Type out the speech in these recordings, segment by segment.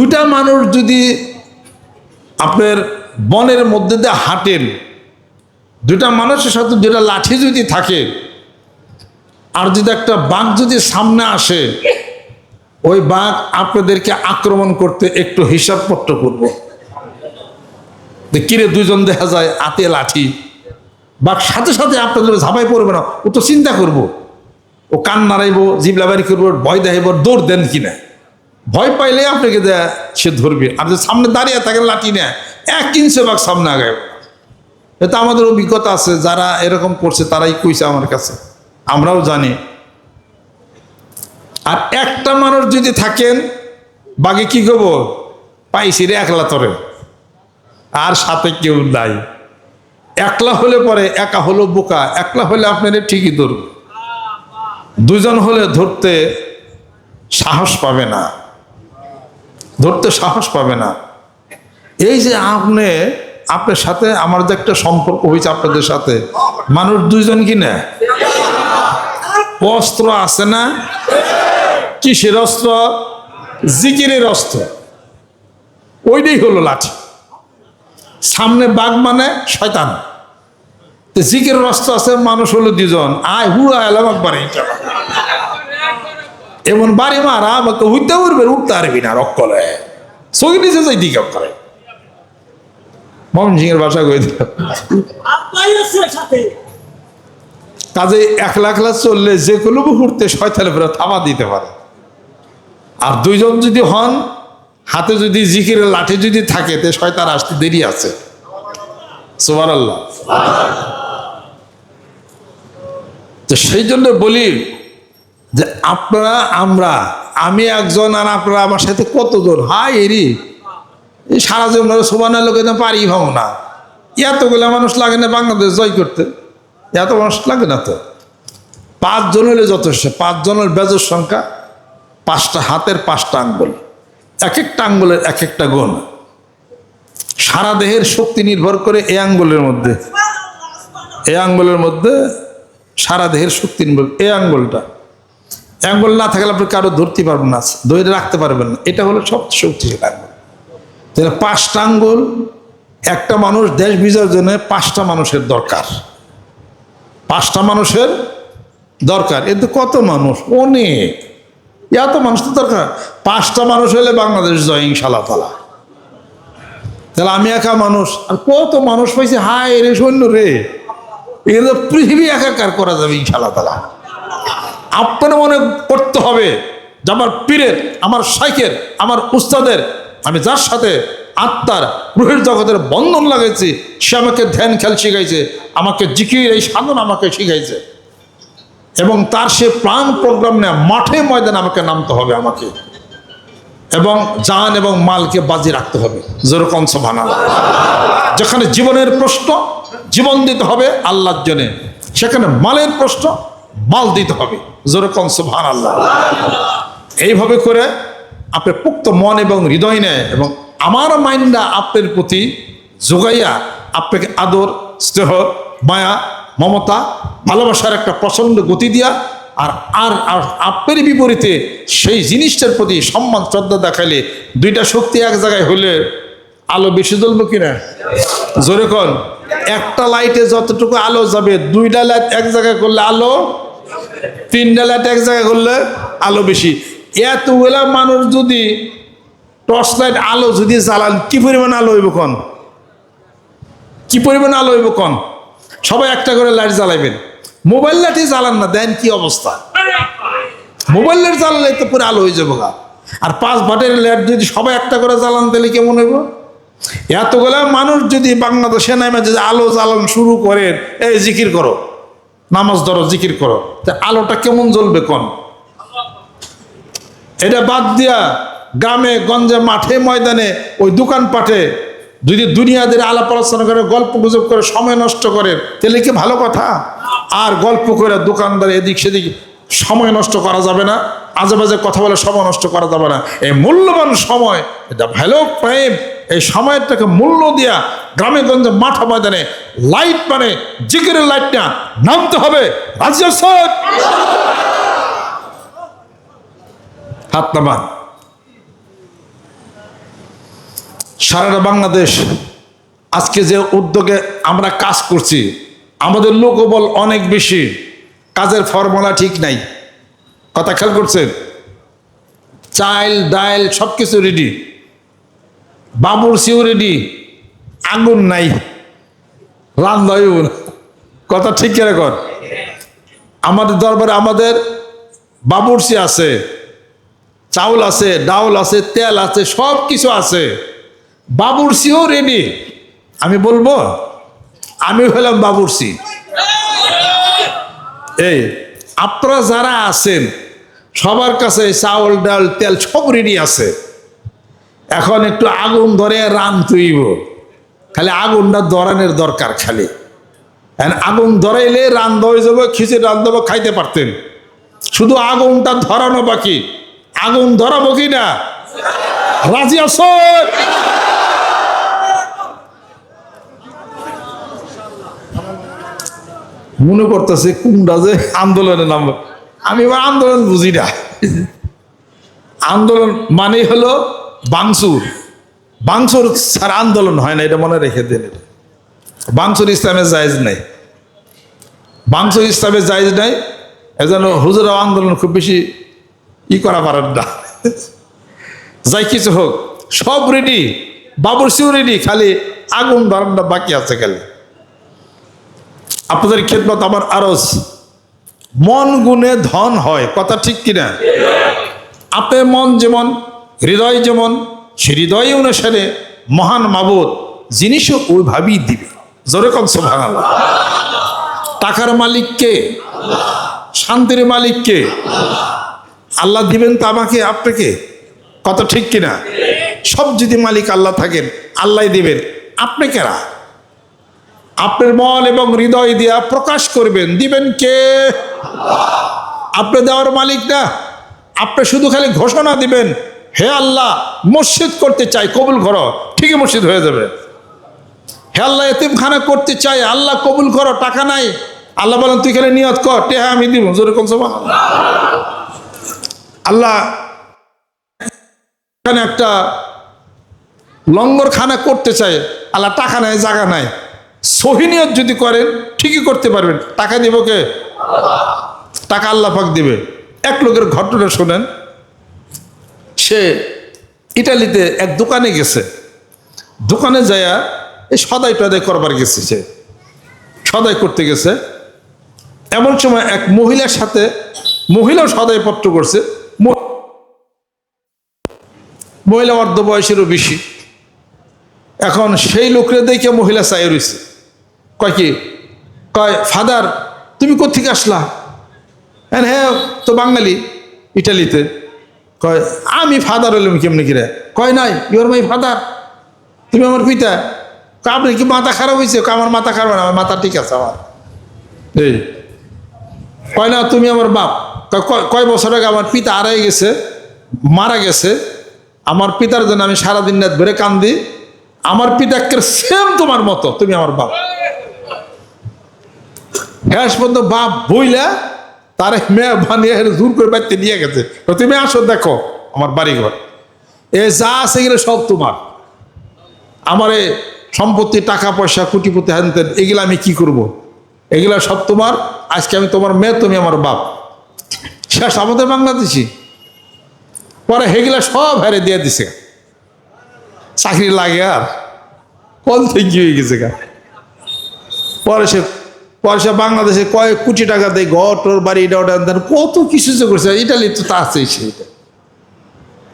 দুটা মানুষ যদি আপনার বনের মধ্যে দিয়ে হাঁটেন দুটা মানুষের সাথে দুটা লাঠি যদি থাকে, আর যদি একটা বাঘ যদি সামনে আসে, ওই বাঘ আপনাদেরকে আক্রমণ করতে একটু হিসাবপত্র করব। কিরে দুজন দেখা যায় হাতে লাঠি, বাঘ সাথে সাথে আপনাদের ঝাঁপাই পড়বে না, ও তো চিন্তা করব। ও কান নাড়াইব জিবলাবারি করব, ভয় দেখাইব, দৌড় দেন কিনা। ভয় পাইলে আপনাকে দেয় সে ধরবে। যে সামনে দাঁড়িয়ে থাকেন লাঠি নেয়, এক ইঞ্চে বাঘ সামনে আগায়। এটা আমাদের অভিজ্ঞতা আছে, যারা এরকম করছে, তারাই কইছে আমার কাছে। আমরাও জানি। আর একটা মানুষ যদি থাকেন, বাঘে কি করব? পাইছি রে একলা তরে। আর সাথে কেউ নাই। একলা হলে পরে, একা হলো বোকা। একলা হলে আপনার ঠিকই ধরবে। দুজন হলে ধরতে সাহস পাবে না। ধরতে সাহস পাবে না। এই যে আপনি, আপনার সাথে আমার যে একটা সম্পর্ক হয়েছে আপনাদের সাথে, মানুষ দুইজন কি না? অস্ত্র আছে না? কিসের অস্ত্র? জিকিরের অস্ত্র। ওইটাই হলো লাঠি। সামনে বাঘ মানে শয়তান। জিকিরের অস্ত্র আছে, মানুষ হলো দুজন আয় হুড়া এলাম একবার এমন বাড়ি মারা আমাকে হইতে পারবে উঠতে পারবি না রক্কলে। সঙ্গে নিচে যাই দিকে করে। মমন সিংয়ের বাসা কই দিল কাজে একলা একলা চললে যে কোনো মুহূর্তে শয়তানের ফেরত থামা দিতে পারে। আর দুইজন যদি হন হাতে যদি জিকিরের লাঠি যদি থাকে তে শয়তান আসতে দেরি আছে। সুবার আল্লাহ তো সেই জন্য বলি আপনারা, আমরা, আমি একজন আর আপনারা আমার সাথে কতজন? হাই এরি। সারা জীবন সোবানের লোকে পারি ভাব না। এতগুলো মানুষ লাগে না বাংলাদেশ জয় করতে? এত মানুষ লাগে না তো? পাঁচজন হলে যথেষ্ট। পাঁচজনের বেজর সংখ্যা পাঁচটা হাতের পাঁচটা আঙ্গুল। এক একটা আঙ্গুলের এক একটা গুণ। সারা দেহের শক্তি নির্ভর করে এই আঙ্গুলের মধ্যে। এই আঙ্গুলের মধ্যে সারা দেহের শক্তি নির্ভর এই আঙ্গুলটা। এই আঙ্গুল না থাকলে আপনি কারও ধরতে পারবেন না, ধরে রাখতে পারবেন না। এটা হলো সবচেয়ে শক্তিশালী আঙ্গুল তাহলে পাঁচটা আঙ্গুল একটা মানুষ দেশ বিজয়ের জন্য পাঁচটা মানুষের দরকার। পাঁচটা মানুষের দরকার। এতে কত মানুষ? অনেক। এত মানুষ তো দরকার। পাঁচটা মানুষ হলে বাংলাদেশ জয় ইনশাল্লাহ তালা তাহলে আমি একা মানুষ, আর কত মানুষ পাইছে? হায় রে, সৈন্য রে। এগুলো পৃথিবী একাকার করা যাবে ইনশাল্লাহ তালা আপনার মনে করতে হবে যে আমার পীরের, আমার সাইকের আমার উস্তাদের, আমি যার সাথে আত্মার, রুহের জগতের বন্ধন লাগাইছি, সে আমাকে ধ্যান খেয়াল শিখাইছে, আমাকে জিকির, এই সাধন আমাকে শিখাইছে। এবং তার সে প্রাণ প্রোগ্রাম নেয় মাঠে ময়দানে আমাকে নামতে হবে আমাকে। এবং জান এবং মালকে বাজি রাখতে হবে। যেরকম সভানা যেখানে জীবনের প্রশ্ন, জীবন দিতে হবে আল্লাহর জন্যে। সেখানে মালের প্রশ্ন মাল দিতে হবে। যেরকম সুভান আল্লাহ এইভাবে করে আপনি পুক্ত মন এবং হৃদয় নেয় এবং আমার মাইন্ডা আপনার প্রতি যোগাইয়া আপনাকে আদর, স্নেহ, মায়া, মমতা, ভালোবাসার একটা প্রচণ্ড গতি দিয়া আর আর আর আপনার বিপরীতে সেই জিনিসটার প্রতি সম্মান, শ্রদ্ধা দেখাইলে দুইটা শক্তি এক জায়গায় হলে আলো বেশি জ্বলবে কিনা? জোরে কন? একটা লাইটে যতটুকু আলো যাবে, দুইটা লাইট এক জায়গায় করলে আলো, তিনটা লাইট এক জায়গায় করলে আলো বেশি। এতগুলা মানুষ যদি টর্চ লাইট আলো যদি জ্বালান, কি পরিমাণ আলো হইব কন? কি পরিমাণ আলো হইব কন? সবাই একটা করে লাইট জ্বালাইবেন। মোবাইল লাইটই জ্বালান না, দেন কি অবস্থা? মোবাইল লাইট জ্বালালে তো পুরো আলো হয়ে যাব গা আর পাঁচ ভাটের লাইট যদি সবাই একটা করে জ্বালান, তাহলে কেমন হইব? এতগুলা মানুষ যদি বাংলাদেশে নামে যদি আলো জ্বালান শুরু করেন, এই জিকির করো। নামাজ ধরো, জিকির করো। তা আলোটা কেমন জ্বলবে কোন? এটা বাদ দিয়া গ্রামে, গঞ্জে, মাঠে, ময়দানে, ওই দোকান পাঠে যদি দুনিয়াদের আলাপ আলোচনা করে, গল্প গুজব করে, সময় নষ্ট করে, তাহলে কি ভালো কথা? আর গল্প করে দোকানদার এদিক সেদিক সময় নষ্ট করা যাবে না, আজে বাজে কথা বলে সময় নষ্ট করা যাবে না। এই মূল্যবান সময়, এটা ভ্যালু প্রেম এই সময়টাকে মূল্য দিয়া গ্রামে গঞ্জে, মাঠ ময়দানে লাইট মানে জিকিরের লাইটটা নামতে হবে। রাজ্য হাত নামান। সারাটা বাংলাদেশ আজকে যে উদ্যোগে আমরা কাজ করছি, আমাদের লোকবল অনেক বেশি, কাজের ফর্মুলা ঠিক নাই। কথা খেয়াল করছেন? চাইল, ডাইল সব কিছু রেডি বাবুর সিও রেডি আগুন নাই না। কথা ঠিক করে কর? আমাদের দরবারে আমাদের বাবুরসি আছে, চাউল আছে, ডাউল আছে, তেল আছে, সব কিছু আছে। বাবুরসিও রেডি। আমি বলব, আমি হলাম বাবুরসি এই, আপনারা যারা আছেন, সবার কাছে চাউল, ডাল, তেল সব রেডি আছে। এখন একটু আগুন ধরে রান তুইব। খালি আগুনটা ধরানোর দরকার খালি। আগুন ধরাইলে রান হয়ে যাব খিচুড়ি দেবো খাইতে পারতেন। শুধু আগুনটা ধরানো বাকি। আগুন ধরাবো কি না? রাজি আস মনে করতেছে কোনটা যে আন্দোলনের নাম। আমি আন্দোলন বুঝি না। আন্দোলন মানে হলো বাংসুর। বাংসুর ছাড়া আন্দোলন হয় না, এটা মনে রেখে দিন বাংসুর ইসলামের জায়েজ নাই। বাংসুর ইসলামের জায়েজ নাই, এজন্য হুজুরা আন্দোলন খুব বেশি ই করা পারেন না। যাই কিছু হোক, সব রেডি বাবুরসিও রেডি খালি আগুন ধরানটা বাকি আছে খালি। আপনাদের খেদমত আমার আরজ। মন গুণে ধন হয়, কথা ঠিক কিনা? আপনার মন যেমন হৃদয় যেমন সে হৃদয় অনুসারে মহান মাবুদ, জিনিসও ওইভাবেই দিবে। যেরকম সোভান টাকার মালিককে শান্তির মালিককে আল্লাহ দিবেন তো আমাকে, আপনাকে? কত ঠিক কিনা? সব যদি মালিক আল্লাহ থাকেন, আল্লাহ দিবেন। আপনি কেরা? আপনার মন এবং হৃদয় দিয়া প্রকাশ করবেন। দিবেন কে? আপনি দেওয়ার মালিক না। আপনি শুধু খালি ঘোষণা দিবেন। হে আল্লাহ, মসজিদ করতে চাই, কবুল করো, ঠিকই মসজিদ হয়ে যাবে। হে আল্লাহ, এতিমখানা করতে চাই, আল্লাহ কবুল করো, টাকা নাই। আল্লাহ বলেন, তুই খালি নিয়ত কর, টেহা আমি দিব। জোরে কম সবা আল্লাহ, এখানে একটা লঙ্গরখানা করতে চাই, আল্লাহ টাকা নাই, জায়গা নাই। সহিনিয়ত যদি করেন, ঠিকই করতে পারবেন। টাকা দিব কে? টাকা আল্লাহ পাক দিবে। এক লোকের ঘটনা শোনেন। সে ইটালিতে এক দোকানে গেছে। দোকানে যায়া এই সদাই টদাই করবার গেছে সে। সদাই করতে গেছে। এমন সময় এক মহিলার সাথে, মহিলাও সদাই পত্র করছে। মহিলা অর্ধ বয়সেরও বেশি। এখন সেই লোকরে দেখে মহিলা চাই রয়েছে কয় কি? কয়, ফাদার, তুমি কোথেকে আসলা? হ্যাঁ হ্যাঁ তো বাঙালি, ইটালিতে। কয় আমি ফাদার হলাম কেমনি কিরে? কয় নাই ইউর মাই ফাদার তুমি আমার পিতা? আপনি কি মাথা খারাপ হয়েছে আমার মাথা খারাপ না আমার মাথা ঠিক আছে আমার। এই। কয় না তুমি আমার বাপ। কয়, বছর আগে আমার পিতা আড়াই গেছে মারা গেছে। আমার পিতার জন্য আমি সারাদিন রাত ধরে কান্দি। আমার পিতাকে সেম তোমার মতো তুমি আমার বাপ। শেষ পর্যন্ত বাপ বইলা তারে মেয়ে বানিয়ে দূর করে বাড়িতে নিয়ে গেছে। তুমি আসো, দেখো আমার বাড়িঘর। এ যা আছে এগুলো সব তোমার। আমার এ সম্পত্তি, টাকা পয়সা, কুটিপতি হ্যান ত্যান এগুলো আমি কি করব। এগুলো সব তোমার। আজকে আমি তোমার মেয়ে, তুমি আমার বাপ। শেষ, আমাদের বাংলাদেশি পরে হেগুলা সব হেরে দিয়ে দিছে। চাকরি লাগে আর। কল থেকে হয়ে গেছে গা? পরে সে পরে সে বাংলাদেশে কয়েক কোটি টাকা দেয়, ঘর, টোর, বাড়ি, এটা, ওটা কত কিছু যে করছে, ইটালি তো তা আছে সেটা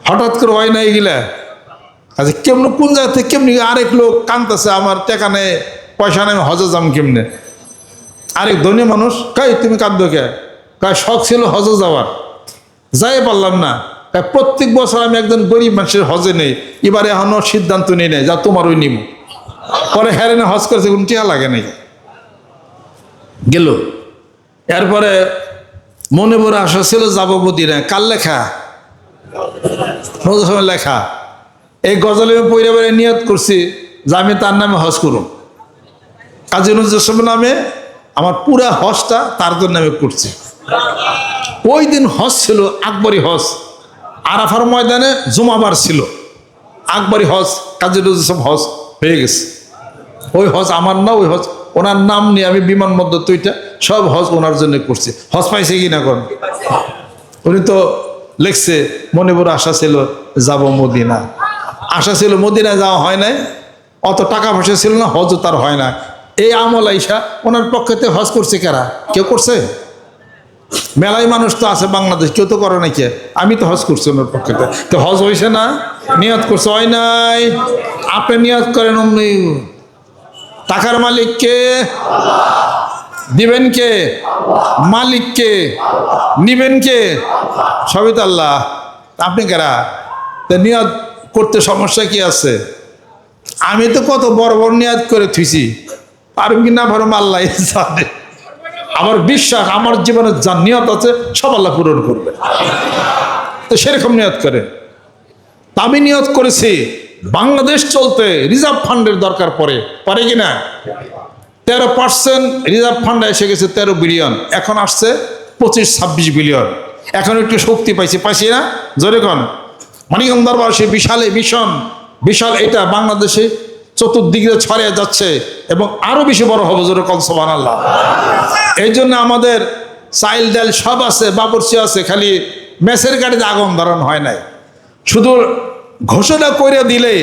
হঠাৎ করে হয় না এগুলা? আচ্ছা কেমন, কোন জায়গা থেকে কেমনি আরেক লোক কানতেছে, আমার টাকা নেই পয়সা নেই হজে যাম কেমনে? আরেক ধনী মানুষ, কাই, তুমি কাঁদো কে? কাই, শখ ছিল হজে যাওয়ার। যাই পারলাম না। প্রত্যেক বছর আমি একজন গরিব মানুষের হজে নেই। এবারে এখনও সিদ্ধান্ত নিয়ে নেই, যা তোমার ওই নিব পরে হেরেনে হজ করেছে, কোনো টিয়া লাগে নাকি? গেল। এরপরে মনে পড়ে আসা ছিল যাব মদিনায় কার লেখা? লেখা। এই গজলে আমি পইরে নিয়ত করছি যে আমি তার নামে হজ করুন কাজী নজর নামে আমার পুরা হজটা তার জন্য আমি করছি। ওই দিন হজ ছিল, আকবরী হজ। আরাফার ময়দানে জুমাবার ছিল। আকবরী হজ, কাজী নজরুল হজ হয়ে গেছে। ওই হজ আমার না, ওই হজ ওনার নাম নিয়ে আমি বিমান মধ্যে তুইটা সব হজ ওনার জন্য করছি। হজ পাইছে কি না কোন? উনি তো লিখছে, মনে বড় আশা ছিল যাব মদিনা। আশা ছিল মদিনা যাওয়া হয় নাই, অত টাকা পয়সা ছিল না, হজও তার হয় না। এই আমল আইসা ওনার পক্ষেতে হজ করছে কারা? কেউ করছে? মেলাই মানুষ তো আছে বাংলাদেশ, কেউ তো করে নাকি আমি তো হজ করছি ওনার পক্ষেতে। তো হজ হয়েছে না, নিয়ত করছে, হয় নাই। আপনি নিয়ত করেন অমনি টাকার মালিক কে? দিবেন কে? মালিক কে? নিবেন কে? সবই তো আল্লাহ। আপনি কারা? তা নিয়ত করতে সমস্যা কি আছে? আমি তো কত বড় বড় নিয়াদ করে থুইছি। পারুম কি না পারুম আল্লাহ জানে। আমার বিশ্বাস, আমার জীবনে যা নিয়ত আছে, সব আল্লাহ পূরণ করবে। তো সেরকম নিয়ত করে। আমি নিয়ত করেছি। বাংলাদেশ চলতে রিজার্ভ ফান্ডের দরকার পড়ে, পারে কি না? তেরো পার্সেন্ট রিজার্ভ ফান্ড এসে গেছে তেরো বিলিয়ন, এখন আসছে পঁচিশ ছাব্বিশ বিলিয়ন। এখন একটু শক্তি পাইছি পাইছি না? জোরে কন। মানিকম দরবার সে বিশালে মিশন বিশাল এটা বাংলাদেশে চতুর্দিকে ছড়িয়ে যাচ্ছে এবং আরও বেশি বড় হবে, জোরে কন সোহান আল্লাহ এই জন্য আমাদের চাইল ডাল সব আছে, বাবরচি আছে, খালি মেসের গাড়িতে আগুন ধরানো হয় নাই। শুধু ঘোষণা করে দিলে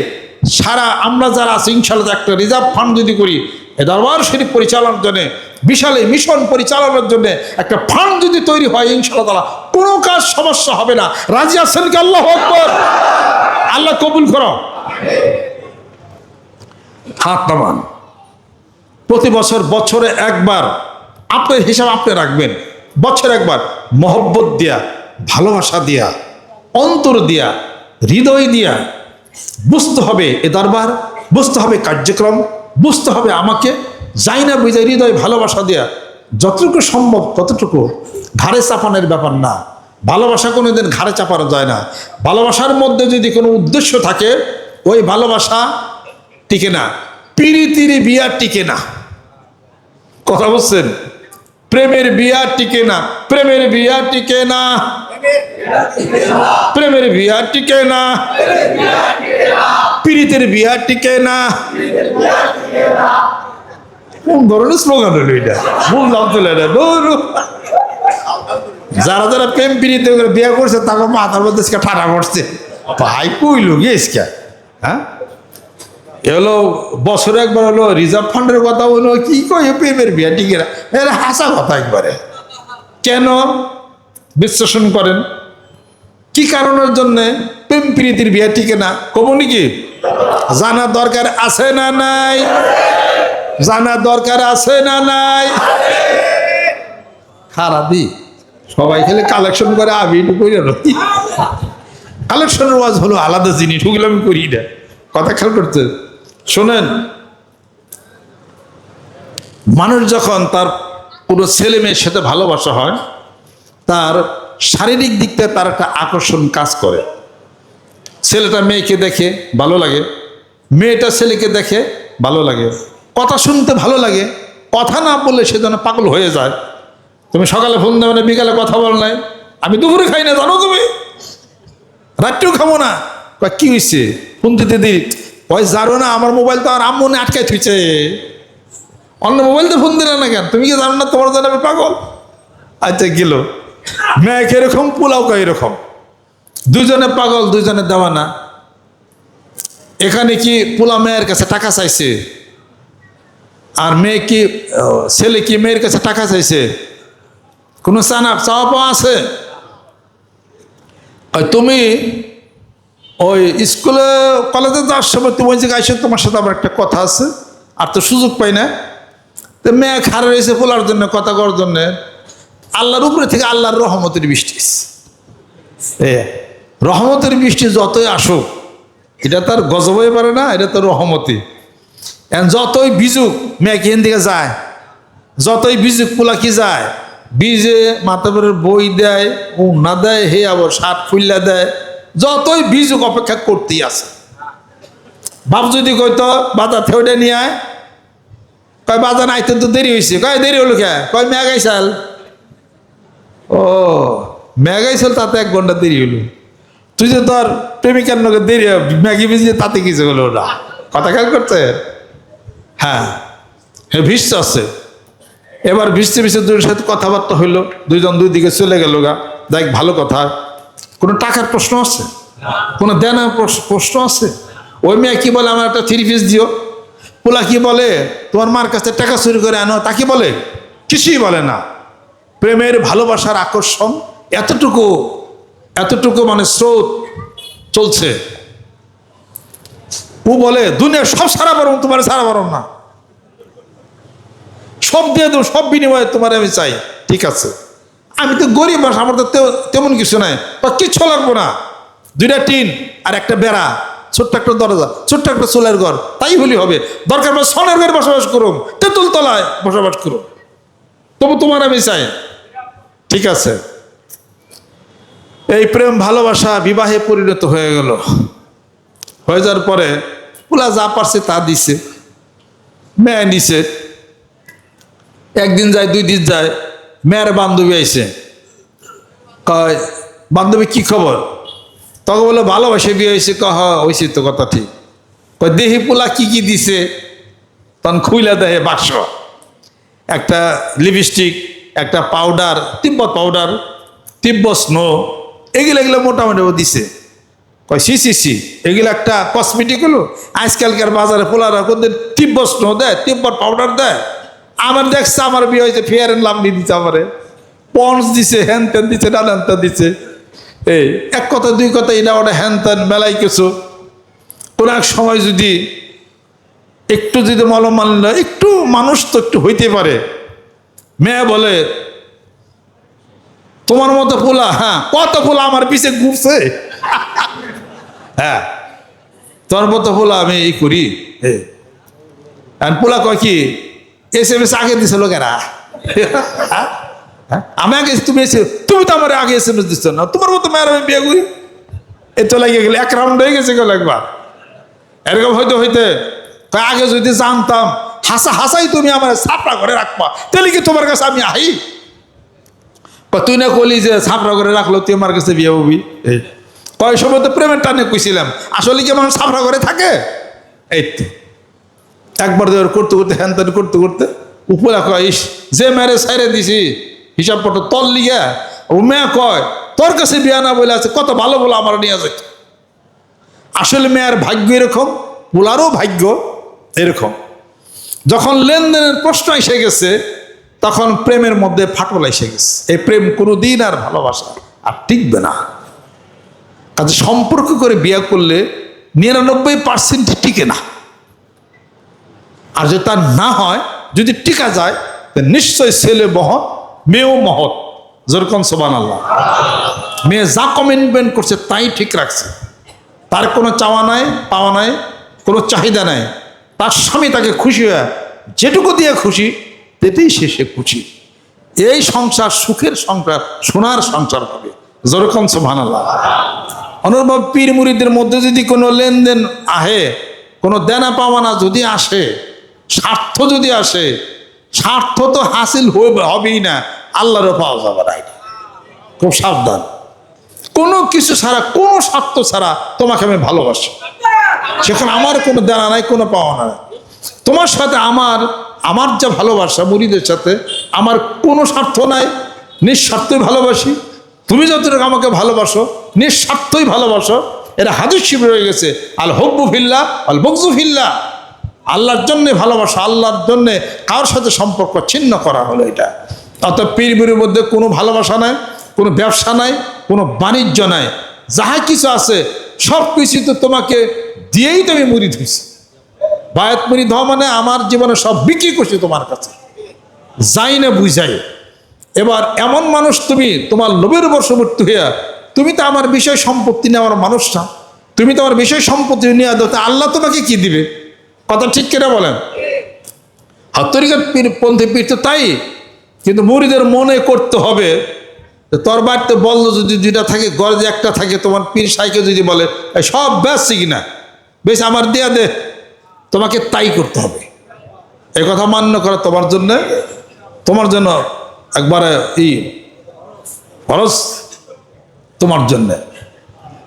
সারা আমরা যারা আছি ইনশাল্লাহ একটা রিজার্ভ ফান্ড যদি করি, এ দরবার শরীফ পরিচালনার জন্য, বিশাল এই মিশন পরিচালনার জন্য একটা ফান্ড যদি তৈরি হয় ইনশাল্লাহ কোনো কাজ সমস্যা হবে না। রাজি আছেন কি আল্লাহ আকবর? আল্লাহ কবুল করো। হাত নামান। প্রতি বছর বছরে একবার আপনার হিসাব আপনি রাখবেন। বছর একবার মহব্বত দিয়া, ভালোবাসা দিয়া, অন্তর দিয়া হৃদয় দিয়া বুঝতে হবে এ দরবার, বুঝতে হবে কার্যক্রম, বুঝতে হবে আমাকে। যাই না বুঝে হৃদয় ভালোবাসা দেয়া যতটুকু সম্ভব ততটুকু ঘাড়ে চাপানোর ব্যাপার না। ভালোবাসা কোনোদিন ঘাড়ে চাপানো যায় না। ভালোবাসার মধ্যে যদি কোনো উদ্দেশ্য থাকে, ওই ভালোবাসা টিকে না। পিরিতিরি বিয়া টিকে না। কথা বলছেন? প্রেমের বিয়া টিকে না। প্রেমের বিয়া টিকে না। প্রেমের বিয়া টিকে না। পীড়িতের বিয়া টিকে না। কোন ধরনের স্লোগান হলো এটা? বুঝলাম তো যারা যারা প্রেম পীড়িত বিয়ে করছে তাকে মাথার মধ্যে ঠাটা পড়ছে। ভাই কইল গিয়েছে হ্যাঁ? এ হলো বছরে একবার হলো রিজার্ভ ফান্ডের কথা হলো, কি কই প্রেমের বিয়া টিকে না? হাসা কথা একবারে। কেন? বিশ্লেষণ করেন। কি কারণের জন্য প্রেম প্রীতির বিয়া টিকে না? কব নাকি? জানার দরকার আছে না নাই? জানার দরকার আছে না নাই? খারাপই। সবাই খেলে কালেকশন করে আমি একটু করি কালেকশনের ওয়াজ হলো আলাদা জিনিস, ওগুলো আমি করি না। কথা খেয়াল করতে। শোনেন, মানুষ যখন তার পুরো ছেলে মেয়ের সাথে ভালোবাসা হয় তার শারীরিক দিক থেকে তার একটা আকর্ষণ কাজ করে। ছেলেটা মেয়েকে দেখে ভালো লাগে। মেয়েটা ছেলেকে দেখে ভালো লাগে। কথা শুনতে ভালো লাগে। কথা না বললে সে যেন পাগল হয়ে যায়। তুমি সকালে ফোন দেবে না, বিকালে কথা বল নাই। আমি দুপুরে খাই না, জানো তুমি? রাত্রেও খাব না। কি হয়েছে ফোন দিতে দি ওই জানো না, আমার মোবাইল তো আর আম্মনে আটকায় থুইছে। অন্য মোবাইল তো ফোন দিলে না কেন? তুমি কি জানো না তোমার জন্য আমি পাগল? আচ্ছা গেল। মেয়ে এরকম পোলাও কয় এরকম। দুজনে পাগল, দুজনে দেওয়ানা। এখানে কি পোলা মেয়ের কাছে টাকা চাইছে? আর মেয়ে কি, ছেলে কি মেয়ের কাছে টাকা চাইছে? কোনো চানা চাওয়া পাওয়া আছে? তুমি ওই স্কুলে, কলেজে যাওয়ার সময় তুমি জায়গায় এসে তোমার সাথে আমার একটা কথা আছে, আর তো সুযোগ পাই না। তো মেয়ে খারে রয়েছে পোলার জন্য, কথা করার জন্য। আল্লাহর উপরে থেকে আল্লাহর রহমতের বৃষ্টি। রহমতের বৃষ্টি যতই আসুক, এটা তার গজবই পারে না, এটা তো রহমতি যতই বিজুক মেয়ে কিন দিকে যায়, যতই বিজুক পোলা কি যায়, বীজে মাতাবের বই দেয় ও না দেয়, হে আবার সাত ফুল্লা দেয়, যতই বীজুক অপেক্ষা করতেই আছে। বাপ যদি কইতো, বাজার থেউডে নিয়ে কয়, বাজার আইতে তো দেরি হয়েছে কয়, দেরি হলো কে? কয়, মেঘ আইসাল। ও মেঘ আইসাল তাতে এক ঘণ্টা দেরি হলো তুই যে তোর প্রেমিকার লোকে দেরি ম্যাগি ভিজিয়ে তাতে কিছু হলো না। কথা খেয়াল করতে হ্যাঁ হ্যাঁ ভিসতে আছে এবার ভিসতে ভিসতে দুজনের সাথে কথাবার্তা হইল। দুইজন দুই দিকে চলে গেল গা। দেখ, ভালো কথা। কোনো টাকার প্রশ্ন আছে? কোনো দেনা প্রশ- প্রশ্ন আছে? ওই মেয়ে কি বলে, আমার একটা থ্রি পিস দিও পোলা কি বলে, তোমার মার কাছে টাকা চুরি করে আনো তা কি বলে? কিছুই বলে না। প্রেমের ভালোবাসার আকর্ষণ এতটুকু এতটুকু মানে স্রোত চলছে। ও বলে দুনিয়া সব সারা পারম তোমার সারা পারম না। সব দিয়ে দেবো সব বিনিময়ে তোমার আমি চাই। ঠিক আছে। আমি তো গরিব মানুষ, আমার তো তেমন কিছু নাই। তো কিচ্ছু লাগবো না। দুইটা টিন আর একটা বেড়া, ছোট্ট একটা দরজা, ছোট্ট একটা চুলের ঘর, তাই হলি হবে। দরকার সনের ঘরে বসবাস করুন তেঁতুল তলায় বসবাস করুন তবু তোমার আমি চাই। ঠিক আছে। এই প্রেম ভালোবাসা বিবাহে পরিণত হয়ে গেল। হয়ে যাওয়ার পরে পুলা যা পারছে তা দিছে। মেয়ে নিছে। একদিন যায়, দুই দিন যায়, মেয়ের বান্ধবী আইছে। কয়, বান্ধবী, কি খবর? তখন বলে ভালোবাসে বিয়ে হয়েছে কহ হয়েছে তো কথা ঠিক। কয়, দেহি পোলা কি কি দিছে? তখন খুইলা দেয় বাক্স। একটা লিপস্টিক একটা powder Tibet powder Tibet snow এগুলো এগুলো মোটামুটি দিছে। কয়, সি সি সি, এগুলো একটা কসমেটিক হলো। আজকালকার বাজারে পোলারা কোনদিন তিব্বত স্নো দেয়, তিব্বত পাউডার দেয়। আমার দেখছে আমার বিয়ে হয়েছে ফেয়ার এন্ড লাভলি দিচ্ছে আমারে। পন্স দিছে হ্যান ত্যান দিছে নানান ত্যান দিছে। এই, এক কথা, দুই কথা, এটা ওটা হ্যান ত্যান মেলাই কিছু। কোনো এক সময় যদি একটু যদি মলম মানল একটু মানুষ তো একটু হইতে পারে। মেয়ে বলে, তোমার মতো ফুলা হ্যাঁ কত পোলা আমার পিছে ঘুরছে হ্যাঁ তোর মতো পোলা আমি এই করি পোলা কয় কি এস এম এস আগে দিছে লোকেরা হ্যাঁ? হ্যাঁ? আমি আগে, তুমি এসে, তুমি তো আমার আগে এস এম এস দিচ্ছ না, তোমার মতো মেয়ের আমি বিয়ে করি এ চলে গিয়ে গেলে এক রাউন্ড হয়ে গেছে গেল একবার এরকম হইতে হইতে আগে যদি জানতাম হাসা হাসাই তুমি আমার ছাপড়া করে রাখবা। তাহলে কি তোমার কাছে আমি আহি? তুই না কলি যে ছাপড়া করে রাখল, তুই আমার কাছে বিয়ে হবি? এই। কয় সময় তো প্রেমের টানে কইছিলাম, আসলে কি মানুষ ছাপড়া করে থাকে? এই তো। একবার দেওয়ার করতে করতে, হ্যান ত্যান করতে করতে উপরে কয়, ইস, যে মেরে সাইরে দিছি হিসাব পত্র তল লিগা, ও মেয়ে কয়, তোর কাছে বিয়া না বলে আছে, কত ভালো বলে আমার নিয়ে যেত আসলে মেয়ের ভাগ্য এরকম পোলারও ভাগ্য এরকম। যখন লেনদেনের প্রশ্ন এসে গেছে, তখন প্রেমের মধ্যে ফাটল এসে গেছে। এই প্রেম কোনোদিন আর ভালোবাসা আর টিকবে না। কাজে সম্পর্ক করে বিয়ে করলে নিরানব্বই পার্সেন্ট টিকে না। আর যদি তার না হয়, যদি টিকা যায় নিশ্চয় ছেলে মহৎ, মেয়েও মহৎ। যেরকম সোবান আল্লাহ মেয়ে যা কমিটমেন্ট করছে, তাই ঠিক রাখছে। তার কোনো চাওয়া নাই, পাওয়া নাই, কোনো চাহিদা নাই। তার স্বামী তাকে খুশি হয় যেটুকু দিয়ে খুশি, তেতেই সে সে খুশি। এই সংসার সুখের সংসার, সোনার সংসার হবে। যেরকম সোভান অনুভব পীর মুরিদের মধ্যে যদি কোনো লেনদেন আহে, কোনো দেনা পাওয়ানা যদি আসে, স্বার্থ যদি আসে, স্বার্থ তো হাসিল হবেই না। আল্লাহরও পাওয়া যাবে না এটা। খুব সাবধান। কোনো কিছু ছাড়া, কোনো স্বার্থ ছাড়া তোমাকে আমি ভালোবাসি। সেখানে আমার কোনো দেনা নাই, কোনো পাওয়া নাই। তোমার সাথে আমার আমার যা ভালোবাসা, মুড়িদের সাথে আমার কোনো স্বার্থ নাই। নিঃস্বার্থই ভালোবাসি। তুমি যতটুকু আমাকে ভালোবাসো, নিঃস্বার্থই ভালোবাসো। এটা হাদিস শিবির হয়ে গেছে, আল হব্বু ফিল্লা, আল বকজু ফিল্লা। আল্লাহর জন্যে ভালোবাসা, আল্লাহর জন্যে কারোর সাথে সম্পর্ক ছিন্ন করা হলো এটা। অত পীরবির মধ্যে কোনো ভালোবাসা নাই, কোনো ব্যবসা নাই, কোনো বাণিজ্য নাই। যাহা কিছু আছে সব কিছু তো তোমাকে দিয়েই তো আমি মুড়ি ধুইছি। বায়াত মুড়ি ধোয়া মানে আমার জীবনে সব বিক্রি করছি তোমার কাছে। যাই না বুঝাই। এবার এমন মানুষ তুমি, তোমার লোভের বর্ষবর্তী হইয়া, তুমি তো আমার বিষয় সম্পত্তি নেওয়ার মানুষ না। তুমি তো আমার বিষয় সম্পত্তি নিয়ে দাও, তা আল্লাহ তোমাকে কি দিবে? কথা ঠিক কেনা বলেন? হত্তরিকার পীর, পন্থী পীর তো তাই। কিন্তু মুড়িদের মনে করতে হবে তোর বাড়িতে বলল যদি দুইটা থাকে, গরজে একটা থাকে, তোমার পীর সাইকে যদি বলে, "এই সব বেচছি কিনা বেশ আমার দেয়া দে, তোমাকে তাই করতে হবে। এই কথা মান্য করা তোমার জন্য তোমার জন্য একবারে ই খরচ তোমার জন্য।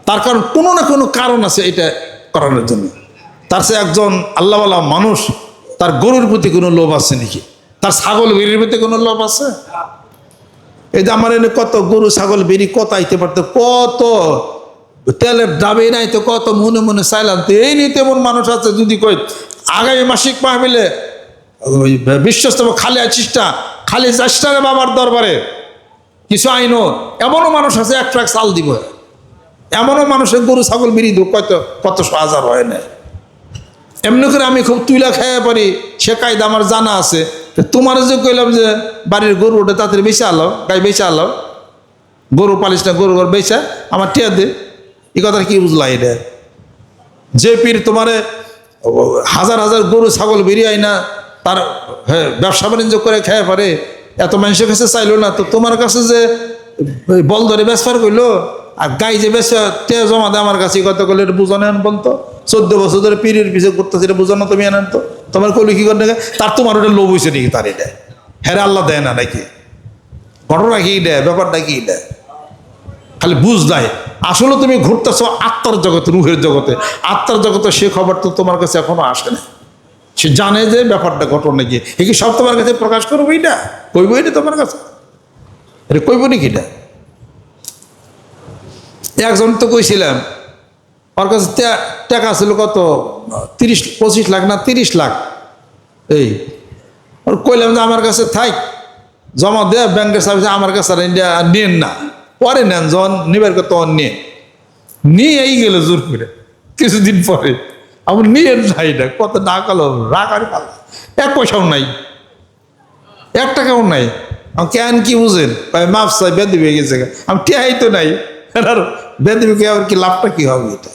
তার কারণ কোনো না কোনো কারণ আছে এটা করানোর জন্য। তার সে একজন আল্লাহওয়ালা মানুষ, তার গরুর প্রতি কোনো লোভ আছে নাকি? তার ছাগল বেরির প্রতি কোনো লোভ আছে? এই যে আমার এনে কত গরু, ছাগল বেরি কত আইতে পারতো, কত তেলের দাবি নাই তো কত মনে মনে চাইলাম তো এই নিয়ে তেমন মানুষ আছে যদি কই আগামী মাসিক মাহমিলে ওই বিশ্বস্ত খালি আছিস না, খালি চেষ্টা রে বাবার দরবারে। কিছু আইনো এমনও মানুষ আছে এক ট্রাক চাল দিব। এমনও মানুষের গরু, ছাগল দেবো কত কত হাজার হয় না। এমনি করে আমি খুব তুইলা খাইয়া পারি, সে কায়দা আমার জানা আছে। তোমার যে কইলাম যে বাড়ির গরু ওটা তাড়াতাড়ি বেঁচে আলো, গাই বেঁচে আলো। গরু পালিস না, গরু ঘর বেচা, আমার টিয়া দে। এই কথা কি বুঝলা এটা? যে পীর তোমারে হাজার হাজার গরু, ছাগল বেরিয়ে আয় না, তার হ্যাঁ ব্যবসা বাণিজ্য করে খেয়ে পারে, এত মানুষের কাছে চাইলো না, তো তোমার কাছে যে বল ধরে বেসফার করল আর গাই যে বেসে তে জমা দেয় আমার কাছে কথা করলে এটা বুঝানো আন বলতো চোদ্দ বছর ধরে পীরের পিছিয়ে করতেছে এটা বুঝানো তুমি আনেন তো তোমার কলি কি করে তার তোমার ওটা লোভ হয়েছে নাকি তার এটা? হ্যাঁ আল্লাহ দেয় না নাকি? ঘটনা কি দেয় ব্যাপারটা কি দেয় খালি বুঝ দেয় আসলে তুমি ঘুরতেছ আত্মার জগতে, রুহের জগতে। আত্মার জগতে সে খবর তো তোমার কাছে এখনও আসে না সে জানে যে ব্যাপারটা ঘটনা গিয়ে এ কি সব তোমার কাছে প্রকাশ করব এটা? কইব এটা তোমার কাছে? এটা কইব নাকি এটা? একজন তো কইছিলাম, ওর কাছে টাকা ছিল কত? তিরিশ, পঁচিশ লাখ না তিরিশ লাখ? এই, ওর কইলাম যে, আমার কাছে থাক, জমা দে ব্যাংকের সার্ভিসে আমার কাছে আর ইন্ডিয়া নেন না। পরে নেন, যখন নিবার কথা নিয়ে নিয়ে। এই গেল জোর করে, কিছুদিন পরে। আমার নিয়ে যাই না, কত ডাকালো আর কালো এক পয়সাও নাই, এক টাকাও নাই। আমি কেন কি বুঝেন? মাফ চাই বেদি হয়ে গেছে আমি টেহাই তো নাই। কে আবার কি লাভটা কি হবে এটা?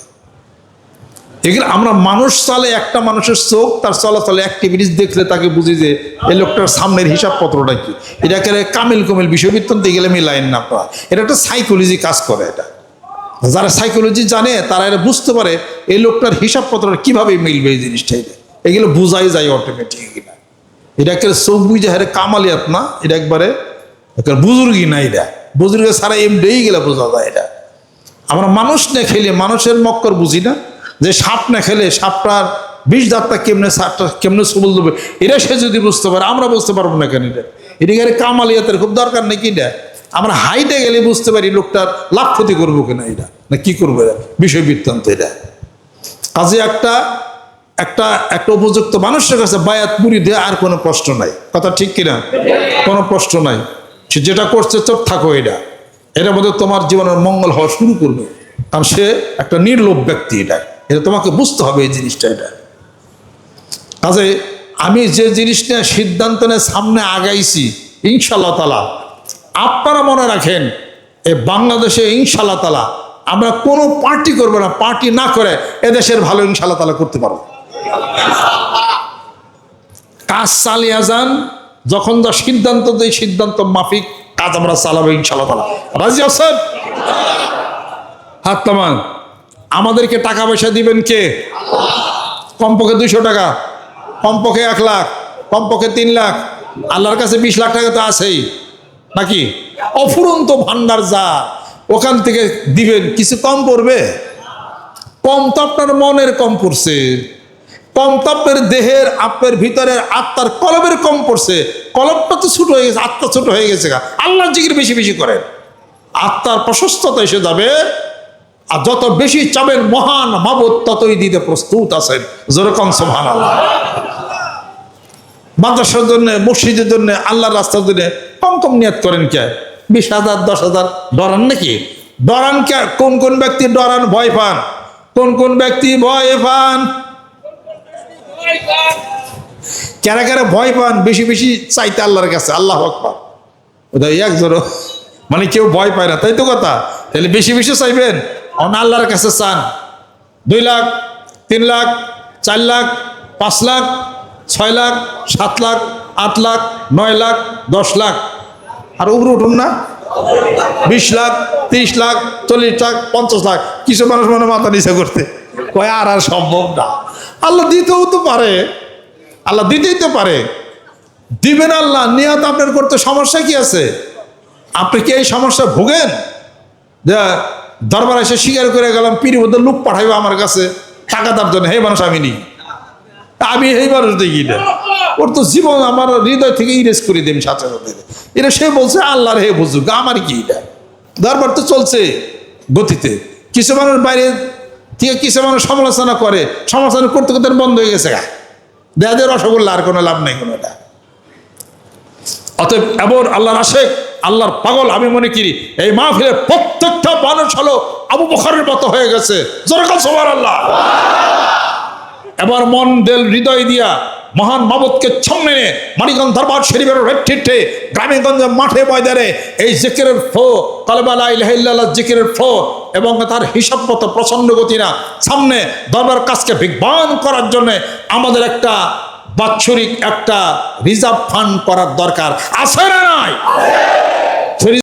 এগুলো আমরা মানুষ চালে একটা মানুষের চোখ, তার চলাচলে অ্যাক্টিভিটিস দেখলে তাকে বুঝি যে এই লোকটার সামনের হিসাবপত্রটা কি। এটাকে কামিল কমিল বিষয়বৃত্তন্তে গেলে মিলাইন না পাওয়া এটা একটা সাইকোলজি কাজ করে এটা। যারা সাইকোলজি জানে, তারা এটা বুঝতে পারে, এই লোকটার হিসাবপত্রটা কীভাবে মিলবে এই জিনিসটা এটা। এগুলো বোঝাই যায় অটোমেটিক এগুলা এটা একটা চোখ বুঝে হারে কামালিয়াত না, এটা একবারে একটা বুজুর্গি না এটা। বুজুর্গ সারা এমডেই গেলে বোঝা যায় এটা। আমরা মানুষ না খেলে মানুষের মক্কর বুঝি না। যে সাপ না খেলে সাপটার বিষ দাঁতটা কেমনে সাপটা কেমনে সবল দেবে? এটা সে যদি বুঝতে পারে, আমরা বুঝতে পারব না কেন এটা? গেলে কামালিয়াতের খুব দরকার নেই এটা? আমরা হাইটে গেলে বুঝতে পারি লোকটার লাভ ক্ষতি করব কিনা এটা? না কি করব এটা? বিষয় বৃত্তান্ত এটা। কাজে একটা একটা একটা উপযুক্ত মানুষের কাছে বায়াত মুড়ি দেওয়া আর কোনো প্রশ্ন নাই। কথা ঠিক কিনা? কোনো প্রশ্ন নাই। সে যেটা করছে চোখ থাকো এটা। এটার মধ্যে তোমার জীবনের মঙ্গল হওয়া শুরু করবে। কারণ সে একটা নির্লোভ ব্যক্তি এটা। এটা তোমাকে বুঝতে হবে এই জিনিসটা এটা। কাজে আমি যে জিনিস নিয়ে সিদ্ধান্ত নিয়ে সামনে আগাইছি ইনশাল্লাহ তালা আপনারা মনে রাখেন, এই বাংলাদেশে ইনশাল্লাহ তালা আমরা কোনো পার্টি করব না পার্টি না করে এদেশের ভালো ইনশাল্লাহ তালা করতে পারব। কাজ চালিয়ে যান, যখন যা সিদ্ধান্ত দেয় সিদ্ধান্ত মাফিক, কাজ আমরা চালাবো ইনশাল্লাহ তালা রাজি আছেন? হাত তামান আমাদেরকে টাকা পয়সা দিবেন কে? কমপক্ষে দুশো টাকা, কমপক্ষে এক লাখ, কমপক্ষে তিন লাখ, আল্লাহর কাছে বিশ লাখ টাকা তো আছেই। নাকি? অফুরন্ত ভান্ডার যা, ওখান থেকে দিবেন, কিছু কম পড়বে? কম তো আপনার মনের কম পড়ছে। কম তো দেহের, আপনার ভিতরের আত্মার কলমের কম পড়ছে। কলমটা তো ছোট হয়ে গেছে, আত্মা ছোট হয়ে গেছে। আল্লাহর জিকির বেশি বেশি করেন। আত্মার প্রশস্ততা এসে যাবে। আর যত বেশি চাবেন মহান মাবুদ, ততই দিতে প্রস্তুত আছেন। যেরকম সোহান আল্লাহ মাদ্রাসার জন্য, মসজিদের জন্য, আল্লাহর রাস্তার জন্য কম কম নিয়াত করেন কে? বিশ হাজার, দশ হাজার ডরান নাকি? ডরান কে? কোন কোন ব্যক্তি ডরান ভয় পান? কোন কোন ব্যক্তি ভয় পান? কারা কারা ভয় পান, বেশি বেশি চাইতে আল্লাহর কাছে, আল্লাহ আকবার। এক একজনও মানে কেউ ভয় পায় না, তাই তো কথা। তাহলে বেশি বেশি চাইবেন? অন আল্লাহর কাছে চান। দুই লাখ, তিন লাখ, চার লাখ, পাঁচ লাখ, ছয় লাখ, সাত লাখ, আট লাখ, নয় লাখ, দশ লাখ। আর উপরে উঠুন না। বিশ লাখ, তিরিশ লাখ, চল্লিশ লাখ, পঞ্চাশ লাখ। কিছু মানুষ মনে মাথা নিচে করতে। কয়, আর আর সম্ভব না। আল্লাহ দিতেও তো পারে। আল্লাহ দিতেই তো পারে। দিবেন আল্লাহ, নিয়ত আপনার করতে সমস্যা কি আছে? আপনি কি এই সমস্যা ভোগেন? যে দরবার এসে স্বীকার করে গেলাম পীর মধ্যে লোক পাঠাইবে আমার কাছে। টাকা তার জন্য, হে মানুষ, আমি নি আমি এই মানুষ দেখি না। ওর তো জীবন আমার হৃদয় থেকে ইরেজ করে দেন সাথে সাথে এটা সে বলছে, আল্লাহর হে বুঝুক আমার কি এটা? দরবার তো চলছে গতিতে। কিছু মানুষ বাইরে থেকে কিছু মানুষ সমালোচনা করে। সমালোচনা করতে করতে বন্ধ হয়ে গেছে যায় রসগোল্লা আর কোনো লাভ নেই কোনো এটা। অতএব এমন আল্লাহর আশেক, আল্লাহর পাগল আমি মনে করি, এই মাহফিলের প্রত্যেকটা মানুষ হলো আবু বখরের মতো হয়ে গেছে। আল্লাহ এবার মন, দেল, হৃদয় দিয়া মহান মাবতকে সামনে নিয়ে মানিকগঞ্জ দরবার শরীফের রেট্রিটে গ্রামে গঞ্জে মাঠে ময়দানে এই জিকিরের ফ্লো কালবালা ইলাহিল্লাহ জিকিরের ফ্লো এবং তার হিসাব মতো প্রচণ্ড গতি না সামনে দরবার কাজকে বিজ্ঞান করার জন্য আমাদের একটা বাৎসরিক একটা রিজার্ভ ফান্ড করার দরকার আছে না নাই?